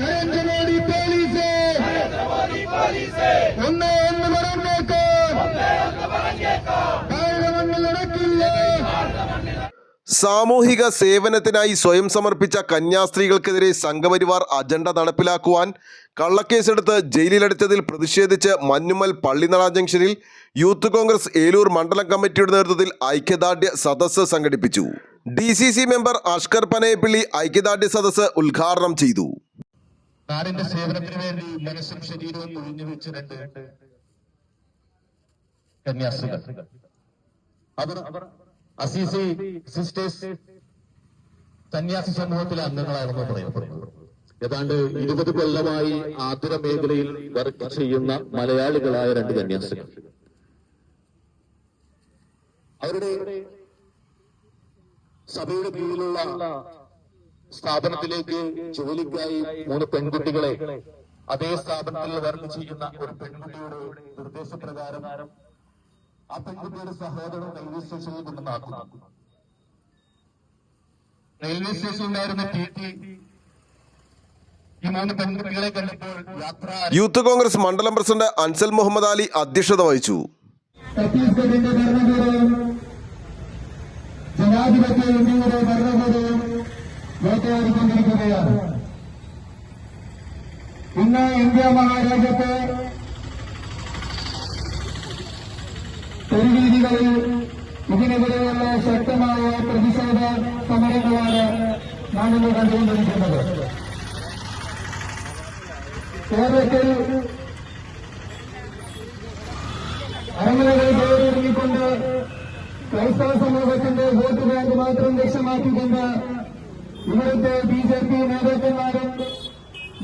Narendra Modi police. ഒന്ന് ഒന്ന് പറഞ്ഞേക്കാം. സാമൂഹിക സേവനത്തിനായി സ്വയം സമർപ്പിച്ച കന്യാസ്ത്രീകൾക്കെതിരെ സംഘപരിവാർ അജണ്ട നടപ്പിലാക്കുവാൻ കള്ളക്കേസെടുത്ത് ജയിലിലടച്ചതിൽ പ്രതിഷേധിച്ച് മഞ്ഞുമൽ പള്ളിനട ജംഗ്ഷനിൽ യൂത്ത് കോൺഗ്രസ് ഏലൂർ മണ്ഡലം കമ്മിറ്റിയുടെ നേതൃത്വത്തിൽ ഐക്യദാർഢ്യ സദസ്സ് സംഘടിപ്പിച്ചു. D C C member Ashkar Panayappilly ഐക്യദാർഢ്യ സദസ്സ് ഉദ്ഘാടനം ചെയ്തു. നാടിന്റെ സേവനത്തിന് വേണ്ടി മനസ്സും ശരീരവും ഒഴിഞ്ഞു വെച്ച് രണ്ട് കന്യാസ്ത്രീകൾ. അവർ അസീസി സിസ്റ്റേഴ്സ് സന്യാസി സമൂഹത്തിലെ അംഗങ്ങളായിരുന്നു പറയപ്പെടുന്നത്. ഏതാണ്ട് ഇരുപത് കൊല്ലമായി ആതുര മേഖലയിൽ വർക്ക് ചെയ്യുന്ന മലയാളികളായ രണ്ട് കന്യാസ്ത്രീകൾ. അവരുടെ സഭയുടെ കീഴിലുള്ള സ്ഥാപനത്തിലേക്ക് ജോലിക്കായി മൂന്ന് പെൺകുട്ടികളെ അതേ സ്ഥാപനത്തിൽ വർക്ക് ചെയ്യുന്ന ഒരു പെൺകുട്ടിയുടെ നിർദ്ദേശപ്രകാരം ആ പെൺകുട്ടിയുടെ സഹോദരൻ റെയിൽവേ സ്റ്റേഷനിൽ കൊണ്ടുവന്നാക്കുന്നു റെയിൽവേ സ്റ്റേഷനിലായിരുന്ന ടി ടി ഈ മൂന്ന് പെൺകുട്ടികളെ കണ്ടപ്പോൾ യാത്ര യൂത്ത് കോൺഗ്രസ് മണ്ഡലം പ്രസിഡന്റ് അൻസൽ മുഹമ്മദ് അലി അധ്യക്ഷത വഹിച്ചു. ഛത്തീസ്ഗഡിന്റെ ഭരണകൂടവും ജനാധിപത്യ ഇന്ത്യയുടെ ഭരണകൂടവും വേട്ടയാടിക്കൊണ്ടിരിക്കുകയാണ് ഇന്ന് ഇന്ത്യ മഹാരാജ്യത്തെ തെരുവീതികളിൽ ഇതിനെതിരെയുള്ള ശക്തമായ പ്രതിഷേധ സമരങ്ങളാണ് നാം ഇന്ന് കണ്ടുകൊണ്ടിരിക്കുന്നത് കേരളത്തിൽ കയറിയിറങ്ങിക്കൊണ്ട് ക്രൈസ്തവ സമൂഹത്തിന്റെ വോട്ട് ബാങ്ക് മാത്രം ലക്ഷ്യമാക്കിക്കൊണ്ട് ഇവിടുത്തെ ബി ജെ പി നേതാക്കന്മാരും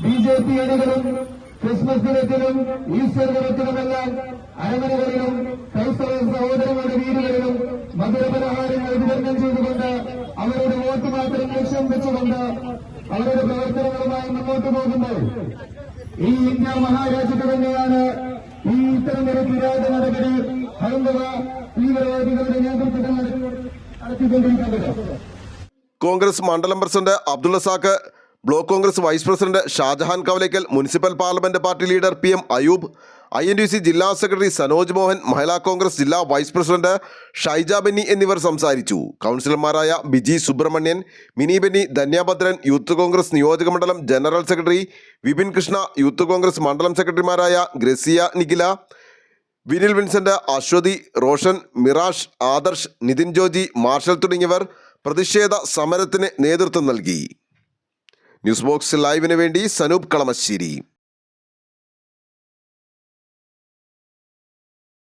ബി ജെ പി അണികളും ക്രിസ്മസ് ദിനത്തിലും ഈസ്റ്റർ ദിനത്തിലുമെല്ലാം അരമനകളിലും ക്രൈസ്തവ സഹോദരങ്ങളുടെ വീടുകളിലും മധുരപലഹാരങ്ങൾ വിതരണം ചെയ്തുകൊണ്ട് അവരുടെ വോട്ട് മാത്രം ലക്ഷ്യം വെച്ചുകൊണ്ട് അവരുടെ പ്രവർത്തനങ്ങളുമായി മുന്നോട്ട് പോകുമ്പോൾ ഈ ഇന്ത്യ മഹാരാജ്യത്ത് തന്നെയാണ് ഈ ഇത്തരമൊരു കിരാത നടപടി നടത്തിക്കൊണ്ടിരിക്കുന്നത്. കോൺഗ്രസ് മണ്ഡലം president Abdul block Congress vice president Shajahan Kavalakkal municipal parliament party leader P M Ayub I N C ജില്ലാ സെക്രട്ടറി സനോജ് മോഹൻ മഹിളാ കോൺഗ്രസ് ജില്ലാ വൈസ് പ്രസിഡന്റ് ഷൈജ ബെന്നി എന്നിവർ സംസാരിച്ചു. കൗൺസിലർമാരായ ബിജി സുബ്രഹ്മണ്യൻ മിനി ബെന്നി ധന്യാഭദ്രൻ യൂത്ത് കോൺഗ്രസ് നിയോജക മണ്ഡലം general secretary Vipin Krishna youth Congress മണ്ഡലം സെക്രട്ടറിമാരായ ഗ്രസിയ നിഖില വിനിൽ വിൻസെന്റ് അശ്വതി റോഷൻ മിറാഷ് ആദർശ് നിതിൻ ജോജി മാർഷൽ തുടങ്ങിയവർ പ്രതിഷേധ സമരത്തിന് നേതൃത്വം നൽകി. ന്യൂസ് ബോക്സ് ലൈവിന് വേണ്ടി സനൂപ് കളമശ്ശേരി.